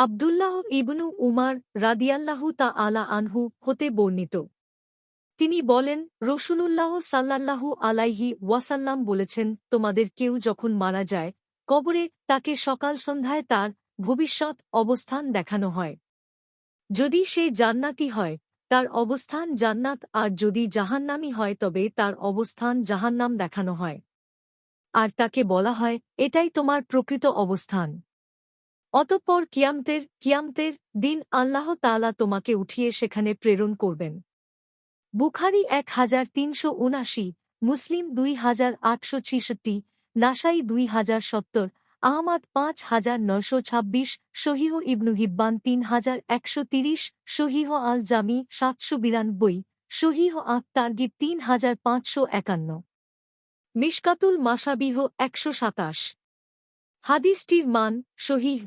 আবদুল্লাহ ইবনু উমার রাদিয়াল্লাহু তা আলা আনহু হতে বর্ণিত। তিনি বলেন, রসুলুল্লাহ সাল্লাল্লাহু আলাইহি ওয়াসাল্লাম বলেছেন, তোমাদের কেউ যখন মারা যায়, কবরে তাকে সকাল সন্ধ্যায় তার ভবিষ্যৎ অবস্থান দেখানো হয়। যদি সে জান্নাতি হয়, তার অবস্থান জান্নাত, আর যদি জাহান্নামি হয়, তবে তার অবস্থান জাহান্নাম দেখানো হয়। আর তাকে বলা হয়, এটাই তোমার প্রকৃত অবস্থান। অতঃপর কিয়ামতের কিয়ামতের দিন আল্লাহ তাআলা তোমাকে উঠিয়ে সেখানে প্রেরণ করবেন। বুখারি এক হাজার তিনশো উনাশি মুসলিম দুই হাজার আটশো ছিষট্টি, নাসাই দুই হাজার সত্তর, আহমাদ পাঁচ হাজার নয়শো ছাব্বিশ, শহীহ ইবনু হিব্বান তিন হাজার একশো তিরিশ, শহীহ আল জামি সাতশো বিরানব্বই, শহীহ আক তার্গিব তিন হাজার পাঁচশো একান্ন। মিশকাতুল মাসাবিহ একশো সাতাশ। হাদিসটির মান শহীহ